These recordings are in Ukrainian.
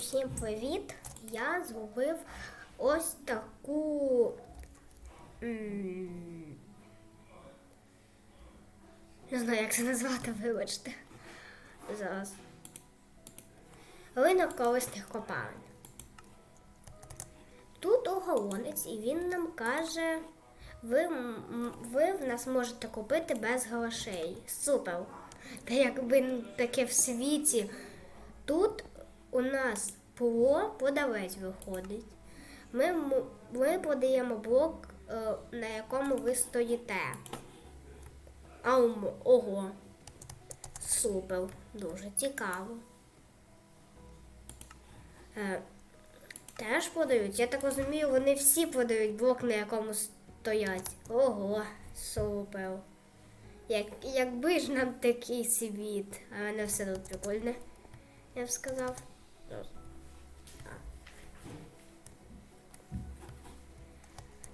Усім привіт! Я зробив ось таку. Не знаю, як це назвати, вибачте. Зараз. Ринок корисних копалень. Тут оголонець, і він нам каже, ви, ви в нас можете купити без грошей. Супер! Та якби таке в світі. Тут у нас ПО продавець виходить. Ми, ми продаємо блок, е, на якому ви стоїте. Аум, ого. Супер, дуже цікаво. Е, теж продають. Я так розумію, вони всі продають блок, на якому стоять. Ого, супер. Як, якби ж нам такий світ. А в мене все тут прикольне, я б сказав.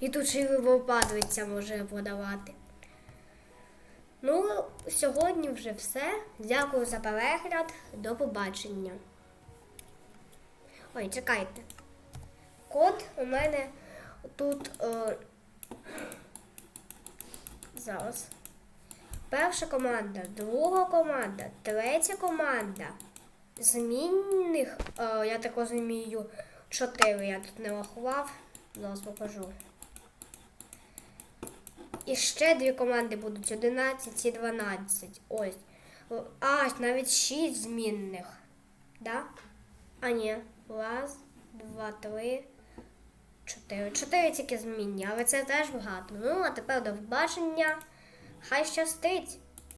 І тут ще й випадується може продавати. Ну, сьогодні вже все. Дякую за перегляд. До побачення. Ой, чекайте. Код у мене тут. Е... Зараз. Перша команда, друга команда, третя команда. Змінних, е, я так розумію, чотири я тут не рахував. Зараз покажу. І ще дві команди будуть 11 і 12. Ось. А, навіть 6 змінних. Да? А ні. Раз, два, три, чотири. Чотири тільки змінні, але це теж багато. Ну, а тепер до побачення. Хай щастить!